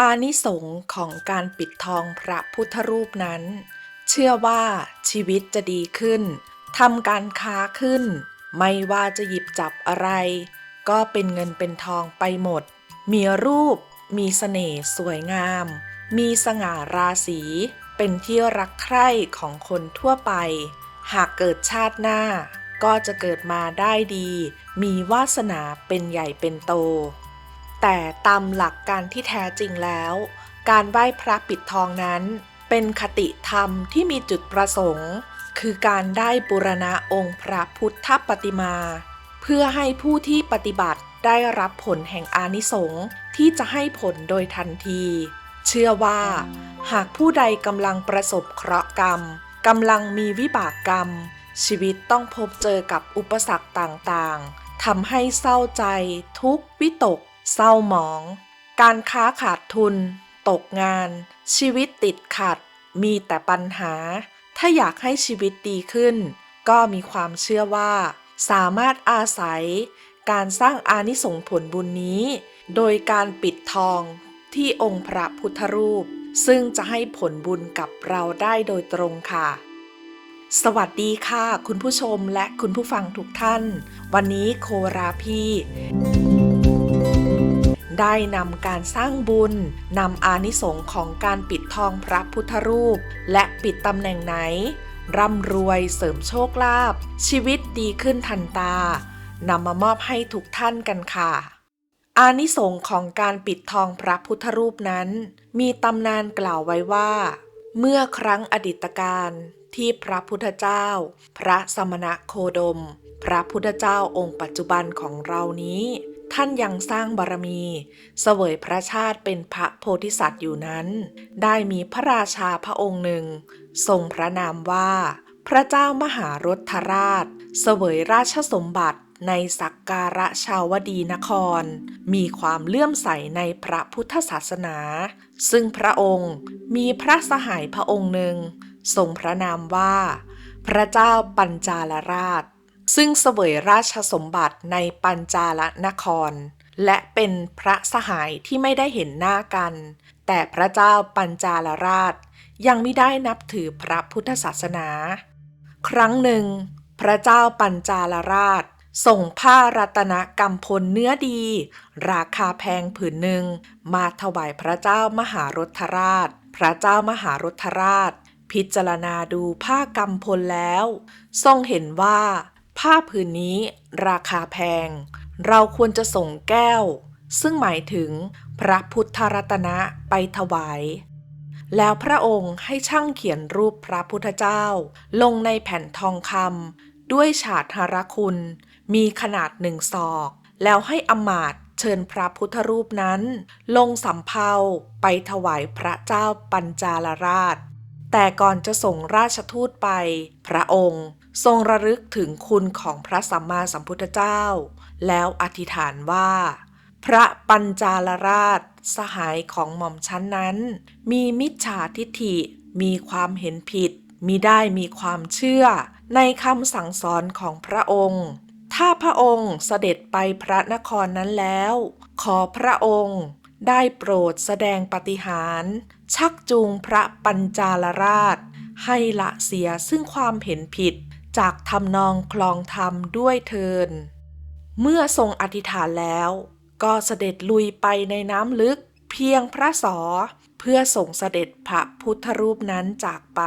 อานิสงส์ของการปิดทองพระพุทธรูปนั้น เชื่อว่าชีวิตจะดีขึ้นทำการค้าขึ้น ไม่ว่าจะหยิบจับอะไร ก็เป็นเงินเป็นทองไปหมด มีรูป มีเสน่ห์สวยงาม มีสง่าราศีเป็นที่รักใคร่ของคนทั่วไป หากเกิดชาติหน้า ก็จะเกิดมาได้ดี มีวาสนาเป็นใหญ่เป็นโต แต่ตามหลักการที่แท้จริงแล้ว การไหว้พระปิดทองนั้น เป็นคติธรรมที่มีจุดประสงค์ คือการได้บูรณะองค์พระพุทธปฏิมา เพื่อให้ผู้ที่ปฏิบัติได้รับผลแห่งอานิสงส์ที่จะให้ผลโดยทันที เชื่อว่า หากผู้ใดกำลังประสบเคราะห์กรรมกำลังมีวิบากกรรม ชีวิตต้องพบเจอกับอุปสรรคต่างๆทำให้เศร้าใจ ทุกข์วิตก เศร้าหมอง การค้าขาดทุน ตกงาน ชีวิตติดขัด มีแต่ปัญหา ถ้าอยากให้ชีวิตดีขึ้น ก็มีความเชื่อว่า สามารถอาศัย การสร้างอานิสงผลบุญนี้ โดยการปิดทองที่องค์พระพุทธรูป ซึ่งจะให้ผลบุญกับเราได้โดยตรงค่ะสวัสดีค่ะ คุณผู้ชมและคุณผู้ฟังทุกท่าน วันนี้โคราพี่ ได้นำการสร้างบุญนำอานิสงค์ของการปิดทองพระพุทธรูป และปิดตำแหน่งไหน ร่ำรวยเสริมโชคลาภชีวิตดีขึ้นทันตานำมามอบให้ทุกท่านกันค่ะ อานิสงค์ของการปิดทองพระพุทธรูปนั้น มีตำนานกล่าวไว้ว่า เมื่อครั้งอดีตการที่พระพุทธเจ้า พระสมณะโคดม พระพุทธเจ้าองค์ปัจจุบันของเรานี้ ท่านยังสร้างบารมี เสวยพระชาติเป็นพระโพธิสัตว์อยู่นั้น ได้มีพระราชาพระองค์หนึ่ง ทรงพระนามว่า พระเจ้ามหารถราช เสวยราชสมบัติในสักการะชาวดีนคร มีความเลื่อมใสในพระพุทธศาสนา ซึ่งพระองค์มีพระสหายพระองค์หนึ่ง ทรงพระนามว่า พระเจ้าปัญจาลราช ซึ่งเสวยราชสมบัติในปัญจาลนคร และเป็นพระสหายที่ไม่ได้เห็นหน้ากัน แต่พระเจ้าปัญจาลราช ยังไม่ได้นับถือพระพุทธศาสนา ครั้งหนึ่ง พระเจ้าปัญจาลราชส่งผ้ารัตนกำพลเนื้อดี ราคาแพงผืนหนึ่ง มาถวายพระเจ้ามหารถราช พระเจ้ามหารถราช พิจารณาดูผ้ากำพลแล้ว ทรงเห็นว่า ผ้าผืนนี้ราคาแพง เราควรจะส่งแก้ว ซึ่งหมายถึงพระพุทธรัตนะไปถวาย แล้วพระองค์ให้ช่างเขียนรูปพระพุทธเจ้า ลงในแผ่นทองคำด้วยฉาดหรคุณ มีขนาดหนึ่งศอก แล้วให้อมาตเชิญพระพุทธรูปนั้น ลงสำเภาไปถวายพระเจ้าปัญจาลราช แต่ก่อนจะส่งราชทูตไป พระองค์ ทรงระลึกถึงคุณของพระสัมมาสัมพุทธเจ้า แล้วอธิษฐานว่า พระปัญจาลราช สหายของหม่อมชั้นนั้น มีมิจฉาทิฐิ มีความเห็นผิดมีได้มีความเชื่อในคำสั่งสอนของพระองค์ ถ้าพระองค์เสด็จไปพระนครนั้นแล้ว ขอพระองค์ได้โปรดแสดงปฏิหาร ชักจูงพระปัญจาลราช ให้ละเสียซึ่งความเห็นผิด จากทำนองคลองธรรมด้วยเทิน เมื่อทรงอธิษฐานแล้ว ก็เสด็จลุยไปในน้ำลึกเพียงพระสอ เพื่อส่งเสด็จพระพุทธรูปนั้นจากไป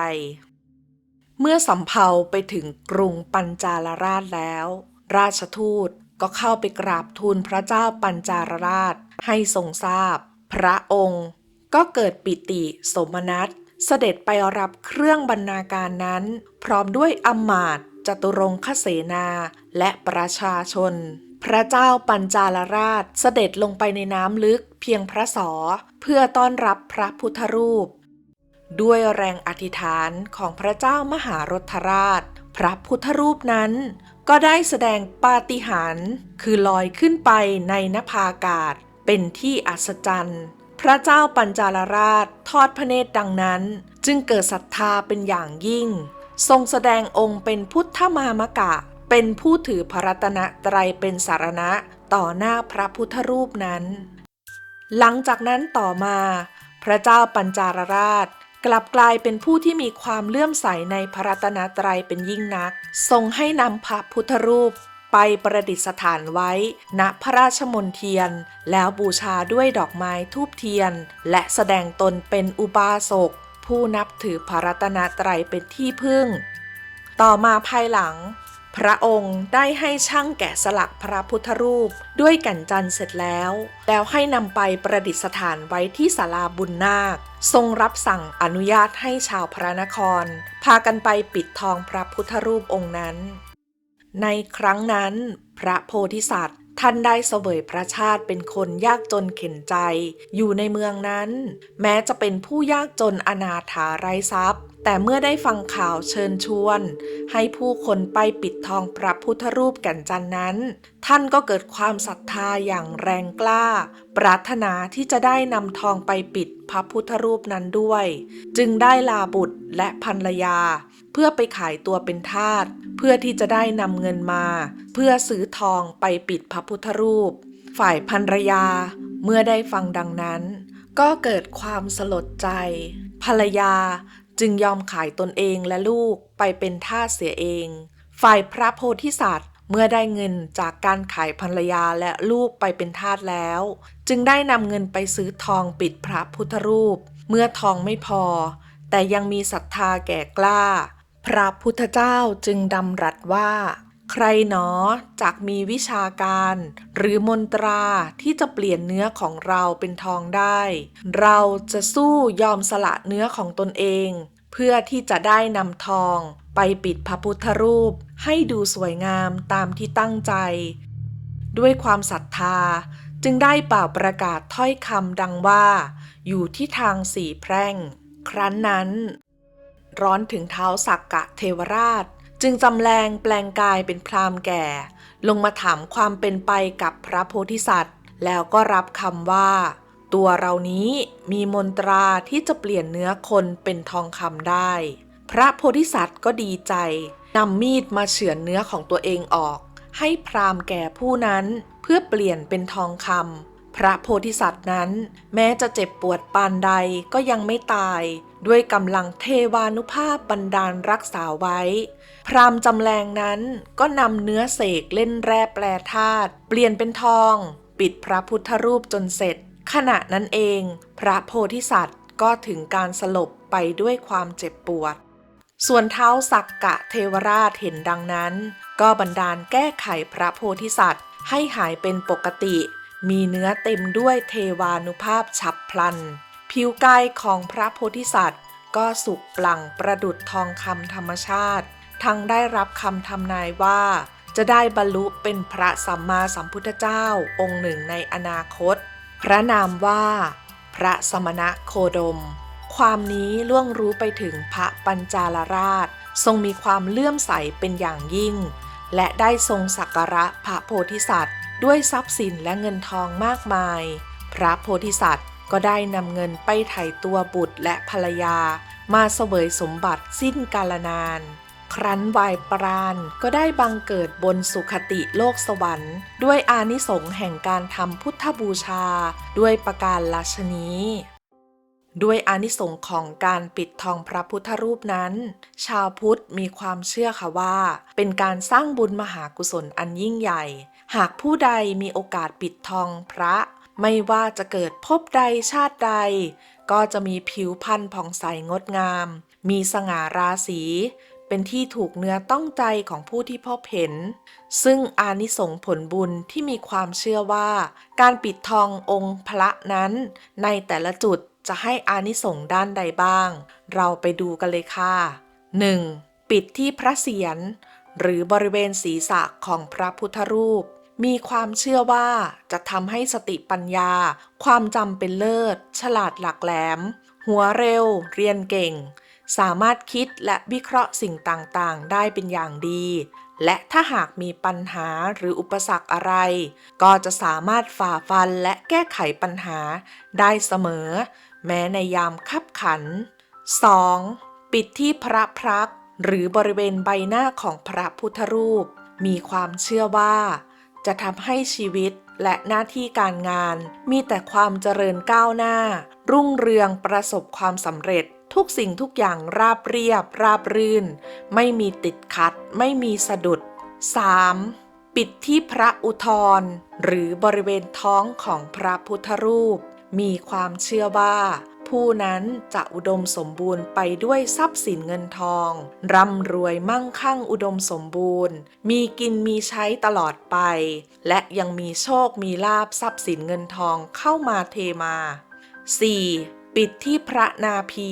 เมื่อสำเภาไปถึงกรุงปัญจาลราชแล้ว ราชทูตก็เข้าไปกราบทูลพระเจ้าปัญจาลราชให้ทรงทราบ พระองค์ก็เกิดปิติสมนัต เสด็จไปรับเครื่องบรรณาการนั้น พร้อมด้วยอำมาตย์จตุรงคเสนาและประชาชน พระเจ้าปัญจาลราชเสด็จลงไปในน้ำลึกเพียงพระสอเพื่อต้อนรับพระพุทธรูป ด้วยแรงอธิษฐานของพระเจ้ามหารถราช พระพุทธรูปนั้น ก็ได้แสดงปาฏิหาริย์คือลอยขึ้นไปในนภาอากาศเป็นที่อัศจรรย์ พระเจ้าปัญจาลราชทอดพระเนตรดังนั้น จึงเกิดศรัทธาเป็นอย่างยิ่ง ทรงแสดงองค์เป็นพุทธมามกะ เป็นผู้ถือพระรัตนตรัยเป็นสารณะต่อหน้าพระพุทธรูปนั้น หลังจากนั้นต่อมา พระเจ้าปัญจารราชกลับกลายเป็นผู้ที่มีความเลื่อมใสในพระรัตนตรัยเป็นยิ่งนัก ทรงให้นำพระพุทธรูป ไปประดิษฐานไว้ ณพระราชมณฑียน แล้วบูชาด้วยดอกไม้ทูบเทียน และแสดงตนเป็นอุบาสก ผู้นับถือพระรัตนตรัยเป็นที่พึ่ง ต่อมาภายหลัง พระองค์ได้ให้ช่างแกะสลักพระพุทธรูปด้วยแก่นจันทร์เสร็จแล้ว แล้วให้นำไปประดิษฐานไว้ที่ศาลาบุญนาค ทรงรับสั่งอนุญาตให้ชาวพระนคร พากันไปปิดทองพระพุทธรูปองค์นั้น ในครั้งนั้น พระโพธิสัตว์ ท่านได้เสวยพระชาติเป็นคนยากจนเข็นใจ อยู่ในเมืองนั้น แม้จะเป็นผู้ยากจนอนาถาไร้ทรัพย์ แต่เมื่อได้ฟังข่าวเชิญชวน ให้ผู้คนไปปิดทองพระพุทธรูปแก่นจันนั้น ท่านก็เกิดความศรัทธาอย่างแรงกล้า ปรารถนาที่จะได้นำทองไปปิดพระพุทธรูปนั้นด้วย จึงได้ลาบุตรและภรรยา เพื่อไปขายตัวเป็นทาสเพื่อที่จะได้นำเงินมา เพื่อซื้อทองไปปิดพระพุทธรูป ฝ่ายภรรยา เมื่อได้ฟังดังนั้น ก็เกิดความสลดใจ ภรรยาจึงยอมขายตนเองและลูกไปเป็นทาสเสียเอง ฝ่ายพระโพธิสัตว์เมื่อได้เงินจากการขายภรรยาและลูกไปเป็นทาสแล้ว จึงได้นำเงินไปซื้อทองปิดพระพุทธรูป เมื่อทองไม่พอ แต่ยังมีศรัทธาแก่กล้า พระพุทธเจ้าจึงดำรัสว่า ใครหนอจักมีวิชาการ หรือมนตราที่จะเปลี่ยนเนื้อของเราเป็นทองได้ เราจะสู้ยอมสละเนื้อของตนเอง เพื่อที่จะได้นำทองไปปิดพระพุทธรูป ให้ดูสวยงามตามที่ตั้งใจ ด้วยความศรัทธาจึงได้เป่าประกาศถ้อยคำดังว่า อยู่ที่ทางสี่แพร่ง ครั้นนั้น ร้อนถึงเท้าสักกะเทวราช จึงจำแรงแปลงกายเป็นพราหมณ์แก่ ลงมาถามความเป็นไปกับพระโพธิสัตว์ แล้วก็รับคำว่า ตัวเรานี้มีมนตราที่จะเปลี่ยนเนื้อคนเป็นทองคำได้ พระโพธิสัตว์ก็ดีใจนำมีดมาเฉือนเนื้อของตัวเองออก ให้พราหมณ์แก่ผู้นั้นเพื่อเปลี่ยนเป็นทองคำ พระโพธิสัตว์นั้น แม้จะเจ็บปวดปานใดก็ยังไม่ตาย ด้วยกำลังเทวานุภาพบันดาลรักษาไว้ พรามจำแรงนั้นก็นำเนื้อเสกเล่นแร่แปรธาตุเปลี่ยนเป็นทอง ปิดพระพุทธรูปจนเสร็จ ขณะนั้นเอง พระโพธิสัตว์ก็ถึงการสลบไปด้วยความเจ็บปวด ส่วนเท้าสักกะเทวราชเห็นดังนั้น ก็บันดาลแก้ไขพระโพธิสัตว์ให้หายเป็นปกติ มีเนื้อเต็มด้วยเทวานุภาพฉับพลัน ผิวกายของพระโพธิสัตว์ ก็สุกปลั่งประดุดทองคำธรรมชาติ ทั้งได้รับคำทำนายว่า จะได้บรรลุเป็นพระสัมมาสัมพุทธเจ้าองค์หนึ่งในอนาคต พระนามว่า พระสมณะโคดม ความนี้ล่วงรู้ไปถึงพระปัญจาลราช ทรงมีความเลื่อมใสเป็นอย่างยิ่ง และได้ทรงสักการะพระโพธิสัตว์ ด้วยทรัพย์สินและเงินทองมากมาย พระโพธิสัตว์ก็ได้นำเงินไปไถ่ตัวบุตรและภรรยา มาเสวยสมบัติสิ้นกาลนาน ครั้นวายปราณก็ได้บังเกิดบนสุขติโลกสวรรค์ ด้วยอานิสงส์แห่งการทำพุทธบูชา ด้วยประการลาชนี้ด้วยอานิสงส์ของการปิดทองพระพุทธรูปนั้น ชาวพุทธมีความเชื่อค่ะว่า เป็นการสร้างบุญมหากุศลอันยิ่งใหญ่ หากผู้ใดมีโอกาสปิดทองพระ ไม่ว่าจะเกิดพบใดชาติใด ก็จะมีผิวพรรณผ่องใสงดงาม มีสง่าราศีเป็นที่ถูกเนื้อต้องใจของผู้ที่พบเห็น ซึ่งอานิสงผลบุญที่มีความเชื่อว่า การปิดทององค์พระนั้น ในแต่ละจุดจะให้อานิสงด้านใดบ้าง เราไปดูกันเลยค่ะ 1. ปิดที่พระเศียร หรือบริเวณศีรษะของพระพุทธรูป มีความเชื่อว่าจะทำให้สติปัญญา ความจำเป็นเลิศ ฉลาดหลักแหลม หัวเร็ว เรียนเก่ง สามารถคิดและวิเคราะห์สิ่งต่างๆ ได้เป็นอย่างดี และถ้าหากมีปัญหาหรืออุปสรรคอะไร ก็จะสามารถฝ่าฟันและแก้ไขปัญหาได้เสมอ แม้ในยามคับขัน 2. ปิดที่พระพรัก หรือบริเวณใบหน้าของพระพุทธรูป มีความเชื่อว่า จะทำให้ชีวิตและหน้าที่การงาน มีแต่ความเจริญก้าวหน้า รุ่งเรืองประสบความสำเร็จ ทุกสิ่งทุกอย่างราบเรียบ ราบรื่น ไม่มีติดขัด ไม่มีสะดุด 3. ปิดที่พระอุทธรหรือบริเวณท้องของพระพุทธรูป มีความเชื่อว่า ผู้นั้นจะอุดมสมบูรณ์ไปด้วยทรัพย์สินเงินทอง ร่ำรวยมั่งคั่งอุดมสมบูรณ์ มีกินมีใช้ตลอดไป และยังมีโชคมีลาบทรัพย์สินเงินทองเข้ามาเทมา 4. ปิดที่พระนาภี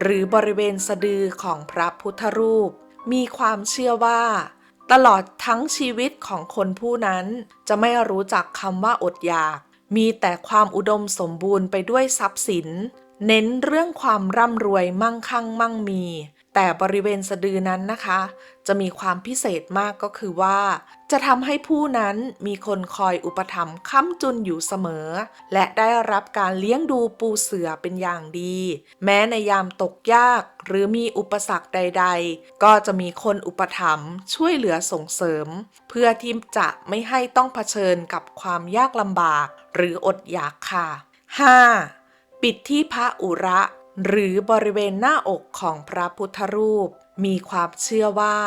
หรือบริเวณสะดือของพระพุทธรูป มีความเชื่อว่า ตลอดทั้งชีวิตของคนผู้นั้นจะไม่รู้จักคำว่าอดอยาก มีแต่ความอุดมสมบูรณ์ไปด้วยทรัพย์สิน เน้นเรื่องความร่ำรวยมั่งคั่งมั่งมี แต่บริเวณสะดือนั้นนะคะ จะมีความพิเศษมากก็คือว่า จะทำให้ผู้นั้นมีคนคอยอุปถัมภ์ค้ำจุนอยู่เสมอ และได้รับการเลี้ยงดูปูเสือเป็นอย่างดี แม้ในยามตกยากหรือมีอุปสรรคใด ๆ ก็จะมีคนอุปถัมภ์ช่วยเหลือส่งเสริม เพื่อที่จะไม่ให้ต้องเผชิญกับความยากลำบาก หรืออดอยากค่ะ 5. ปิดที่พระอุระ หรือบริเวณหน้าอกของพระพุทธรูป มีความเชื่อว่า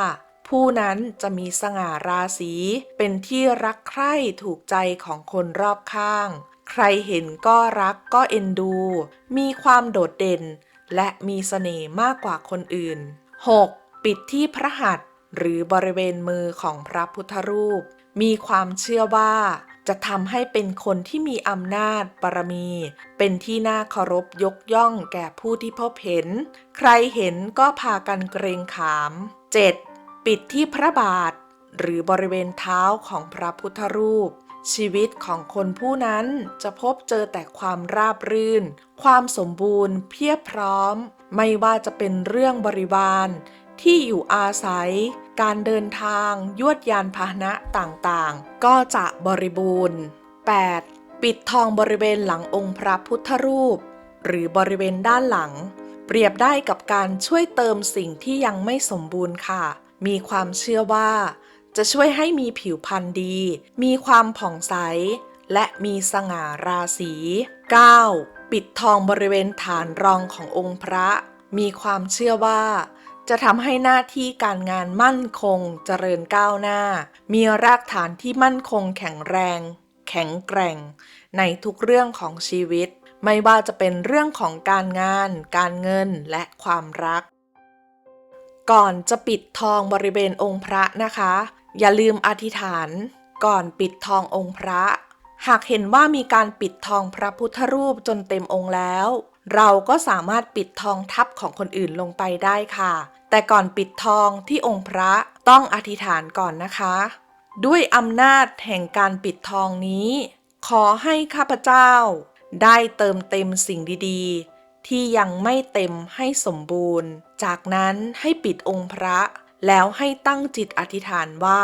ผู้นั้นจะมีสง่าราศีเป็นที่รักใคร่ถูกใจของคนรอบข้าง ใครเห็นก็รักก็เอ็นดู มีความโดดเด่น และมีเสน่ห์มากกว่าคนอื่น 6. ปิดที่พระหัตถ์หรือบริเวณมือของพระพุทธรูป มีความเชื่อว่า จะทำให้เป็นคนที่มีอำนาจบารมี เป็นที่น่าเคารพยกย่องแก่ผู้ที่พบเห็น ใครเห็นก็พากันเกรงขาม 7. ปิดที่พระบาท หรือบริเวณเท้าของพระพุทธรูป ชีวิตของคนผู้นั้นจะพบเจอแต่ความราบรื่น ความสมบูรณ์เพียบพร้อม ไม่ว่าจะเป็นเรื่องบริวาร ที่อยู่อาศัย การเดินทาง ยวดยานพาหนะต่างๆ ก็จะบริบูรณ์ 8. ปิดทองบริเวณหลังองค์พระพุทธรูป หรือบริเวณด้านหลัง เปรียบได้กับการช่วยเติมสิ่งที่ยังไม่สมบูรณ์ค่ะ มีความเชื่อว่า จะช่วยให้มีผิวพรรณดี มีความผ่องใส และมีสง่าราศี 9. ปิดทองบริเวณฐานรองขององค์พระ มีความเชื่อว่า จะทำให้หน้าที่การงานมั่นคงเจริญก้าวหน้า มีรากฐานที่มั่นคงแข็งแรง แข็งแกร่ง ในทุกเรื่องของชีวิต ไม่ว่าจะเป็นเรื่องของการงาน การเงินและความรัก ก่อนจะปิดทองบริเวณองค์พระนะคะ อย่าลืมอธิษฐาน ก่อนปิดทององค์พระ หากเห็นว่ามีการปิดทองพระพุทธรูปจนเต็มองค์แล้ว เราก็สามารถปิดทองทับของคนอื่นลงไปได้ค่ะ แต่ก่อนปิดทองที่องค์พระต้องอธิษฐานก่อนนะคะ ด้วยอำนาจแห่งการปิดทองนี้ ขอให้ข้าพเจ้า ได้เติมเต็มสิ่งดีๆ ที่ยังไม่เต็มให้สมบูรณ์ จากนั้นให้ปิดองค์พระ แล้วให้ตั้งจิตอธิษฐานว่า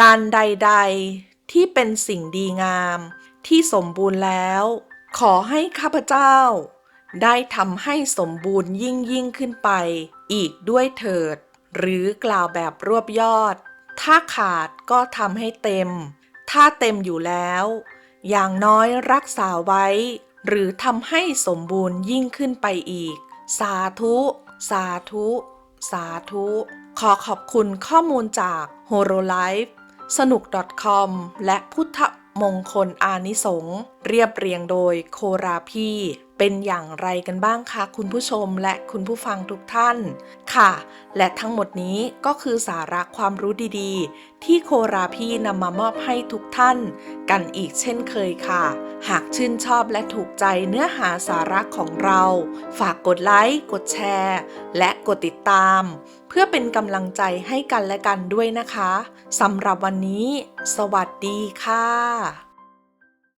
การใดๆที่เป็นสิ่งดีงาม ที่สมบูรณ์แล้ว ขอให้ข้าพเจ้า ได้ทำให้สมบูรณ์ยิ่งยิ่งขึ้นไป อีกด้วยเถิด หรือกล่าวแบบรวบยอด ถ้าขาดก็ทำให้เต็ม ถ้าเต็มอยู่แล้ว อย่างน้อยรักษาไว้ หรือทำให้สมบูรณ์ยิ่งขึ้นไปอีก สาธุ สาธุ สาธุ ขอขอบคุณข้อมูลจาก h o r o l i f e สนุก .com และพุทธมงคลอานิสงส์เรียบเรียงโดยโคราพี่ เป็นอย่างไรกันบ้างคะคุณผู้ชมและคุณผู้ฟังทุกท่านค่ะ และทั้งหมดนี้ก็คือสาระความรู้ดีๆ ที่โคราพี่นำมามอบให้ทุกท่าน กันอีกเช่นเคยค่ะ หากชื่นชอบและถูกใจเนื้อหาสาระของเรา ฝากกดไลค์กดแชร์ และกดติดตาม เพื่อเป็นกำลังใจให้กันและกันด้วยนะคะสำหรับวันนี้ สวัสดีค่ะ